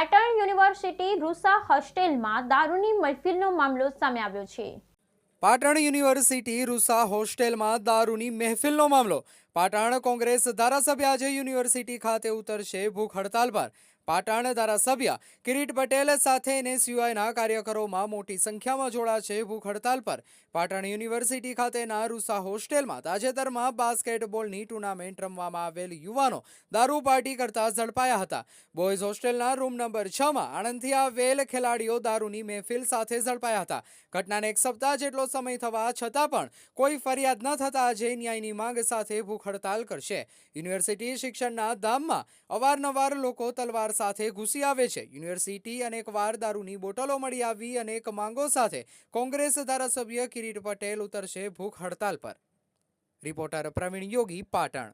Patan university RUSA હોસ્ટેલમાં દારૂની મહેફિલનો મામલો સામે આવ્યો છે. પાટણ યુનિવર્સિટી રૂસા હોસ્ટેલમાં દારૂની મહેફિલનો મામલો પાટણ કોંગ્રેસ ધારાસભ્ય આજે યુનિવર્સિટી ખાતે ઉતરશે ભૂખ હડતાલ પર. પાટણ ધારાસભ્ય કિરીટ પટેલ સાથે એનએસયુઆઈના કાર્યકરોમાં મોટી સંખ્યામાં જોડાશે ભૂખ હડતાલ પર. પાટણ યુનિવર્સિટી ખાતેના રૂસા હોસ્ટેલમાં તાજેતરમાં બાસ્કેટબોલની ટુર્નામેન્ટ રમવામાં આવેલ યુવાનો દારૂ પાર્ટી કરતા ઝડપાયા હતા. બોયઝ હોસ્ટેલના રૂમ નંબર છ માં આણંદથી આવેલ ખેલાડીઓ દારૂની મહેફિલ સાથે ઝડપાયા હતા. ઘટનાને એક સપ્તાહ જેટલો સમય થવા છતાં પણ કોઈ ફરિયાદ ન થતા આજે ન્યાયની માંગ સાથે ભૂખ હડતાલ કરશે. યુનિવર્સિટી શિક્ષણના ધામમાં અવારનવાર લોકો તલવાર સાથે ઘૂસી આવે છે. યુનિવર્સિટી અનેકવાર દારૂની બોટલો મળી આવી અનેક માંગો સાથે કોંગ્રેસ ધારાસભ્ય કિરીટ પટેલ ઉતરશે ભૂખ હડતાલ પર. રિપોર્ટર પ્રવીણ યોગી પાટણ.